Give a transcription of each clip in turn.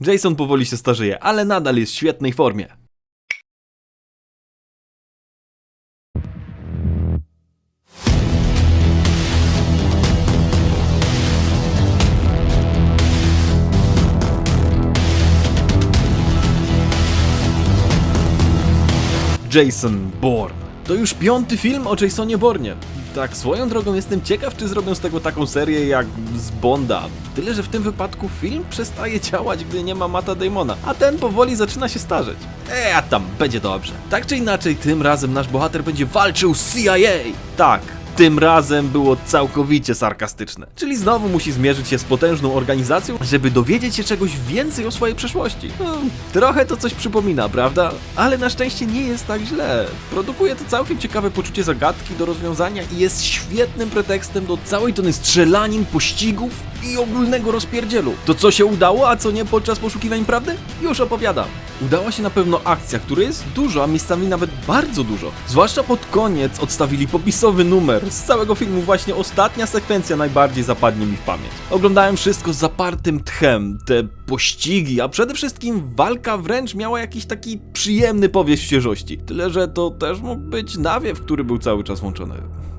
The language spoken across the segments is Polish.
Jason powoli się starzeje, ale nadal jest w świetnej formie. Jason Bourne. To już piąty film o Jasonie Bournie. Tak, swoją drogą jestem ciekaw, czy zrobią z tego taką serię jak z Bonda. Tyle, że w tym wypadku film przestaje działać, gdy nie ma Mata Damona, a ten powoli zaczyna się starzeć. Eee, a tam, będzie dobrze. Tak czy inaczej, tym razem nasz bohater będzie walczył z CIA. Tak, tym razem było całkowicie sarkastyczne. Czyli znowu musi zmierzyć się z potężną organizacją, żeby dowiedzieć się czegoś więcej o swojej przeszłości. No, trochę to coś przypomina, prawda? Ale na szczęście nie jest tak źle. Produkuje to całkiem ciekawe poczucie zagadki do rozwiązania i jest świetnym pretekstem do całej tony strzelanin, pościgów i ogólnego rozpierdzielu. To co się udało, a co nie podczas poszukiwań prawdy? Już opowiadam. Udała się na pewno akcja, której jest dużo, a miejscami nawet bardzo dużo. Zwłaszcza pod koniec odstawili popisowy numer z całego filmu, właśnie ostatnia sekwencja najbardziej zapadnie mi w pamięć. Oglądałem wszystko z zapartym tchem, te pościgi, a przede wszystkim walka wręcz miała jakiś taki przyjemny powiew świeżości. Tyle, że to też mógł być nawiew, który był cały czas włączony.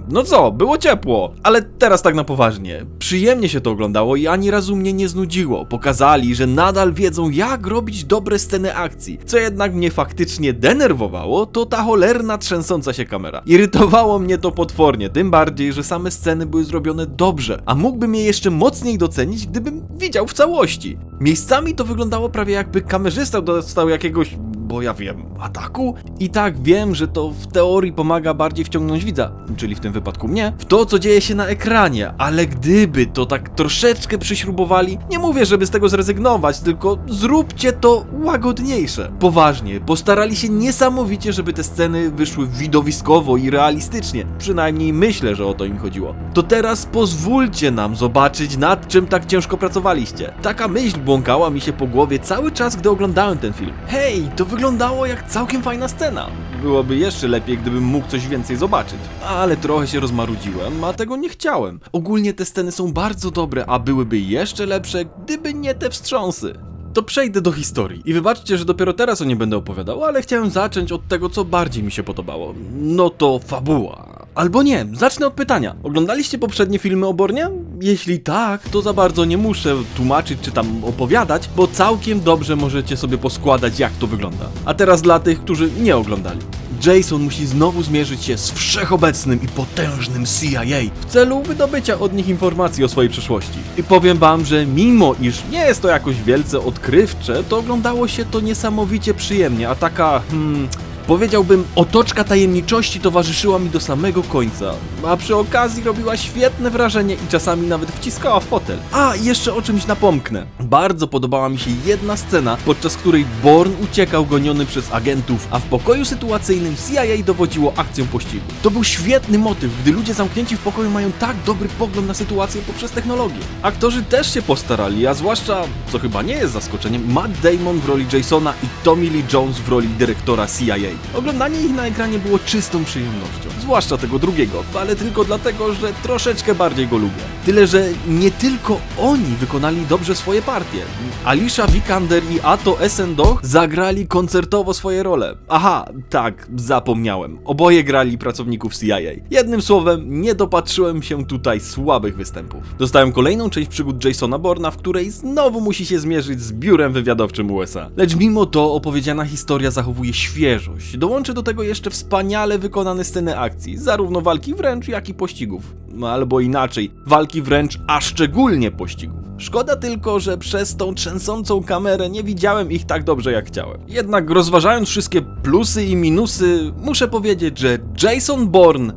No co, było ciepło, ale teraz tak na poważnie. Przyjemnie się to oglądało i ani razu mnie nie znudziło. Pokazali, że nadal wiedzą jak robić dobre sceny akcji. Co jednak mnie faktycznie denerwowało, to ta cholerna trzęsąca się kamera. Irytowało mnie to potwornie, tym bardziej, że same sceny były zrobione dobrze, a mógłbym je jeszcze mocniej docenić, gdybym widział w całości. Miejscami to wyglądało prawie jakby kamerzysta dostał jakiegoś bo ja wiem, ataku? I tak wiem, że to w teorii pomaga bardziej wciągnąć widza, czyli w tym wypadku mnie, w to, co dzieje się na ekranie, ale gdyby to tak troszeczkę przyśrubowali, nie mówię, żeby z tego zrezygnować, tylko zróbcie to łagodniejsze. Poważnie, postarali się niesamowicie, żeby te sceny wyszły widowiskowo i realistycznie, przynajmniej myślę, że o to im chodziło. To teraz pozwólcie nam zobaczyć, nad czym tak ciężko pracowaliście. Taka myśl błąkała mi się po głowie cały czas, gdy oglądałem ten film. Hej, to wyglądało jak całkiem fajna scena. Byłoby jeszcze lepiej, gdybym mógł coś więcej zobaczyć. Ale trochę się rozmarudziłem, a tego nie chciałem. Ogólnie te sceny są bardzo dobre, a byłyby jeszcze lepsze, gdyby nie te wstrząsy. To przejdę do historii. I wybaczcie, że dopiero teraz o nie będę opowiadał, ale chciałem zacząć od tego, co bardziej mi się podobało. No to fabuła. Albo nie, zacznę od pytania. Oglądaliście poprzednie filmy o Bornie? Jeśli tak, to za bardzo nie muszę tłumaczyć czy tam opowiadać, bo całkiem dobrze możecie sobie poskładać jak to wygląda. A teraz dla tych, którzy nie oglądali. Jason musi znowu zmierzyć się z wszechobecnym i potężnym CIA w celu wydobycia od nich informacji o swojej przeszłości. I powiem wam, że mimo iż nie jest to jakoś wielce odkrywcze, to oglądało się to niesamowicie przyjemnie, a taka, hmm, Powiedziałbym, otoczka tajemniczości towarzyszyła mi do samego końca, a przy okazji robiła świetne wrażenie i czasami nawet wciskała w fotel. A, jeszcze o czymś napomknę. Bardzo podobała mi się jedna scena, podczas której Born uciekał goniony przez agentów, a w pokoju sytuacyjnym CIA dowodziło akcją pościgu. To był świetny motyw, gdy ludzie zamknięci w pokoju mają tak dobry pogląd na sytuację poprzez technologię. Aktorzy też się postarali, a zwłaszcza, co chyba nie jest zaskoczeniem, Matt Damon w roli Jasona i Tommy Lee Jones w roli dyrektora CIA. Oglądanie ich na ekranie było czystą przyjemnością, zwłaszcza tego drugiego, ale tylko dlatego, że troszeczkę bardziej go lubię. Tyle, że nie tylko oni wykonali dobrze swoje partie. Alicia Vikander i Ato Essendoch zagrali koncertowo swoje role. Aha, tak, zapomniałem. Oboje grali pracowników CIA. Jednym słowem, nie dopatrzyłem się tutaj słabych występów. Dostałem kolejną część przygód Jasona Borna, w której znowu musi się zmierzyć z biurem wywiadowczym USA. Lecz mimo to opowiedziana historia zachowuje świeżość. Dołączy do tego jeszcze wspaniale wykonane sceny akcji, zarówno walki wręcz, jak i pościgów. No, Albo inaczej, walki wręcz, a szczególnie pościgów. Szkoda tylko, że przez tą trzęsącą kamerę nie widziałem ich tak dobrze jak chciałem. Jednak rozważając wszystkie plusy i minusy, muszę powiedzieć, że Jason Bourne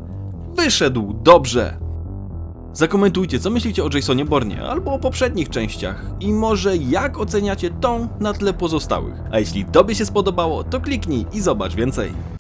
wyszedł dobrze. Zakomentujcie, co myślicie o Jasonie Bournie albo o poprzednich częściach i może jak oceniacie tą na tle pozostałych. A jeśli tobie się spodobało, to kliknij i zobacz więcej.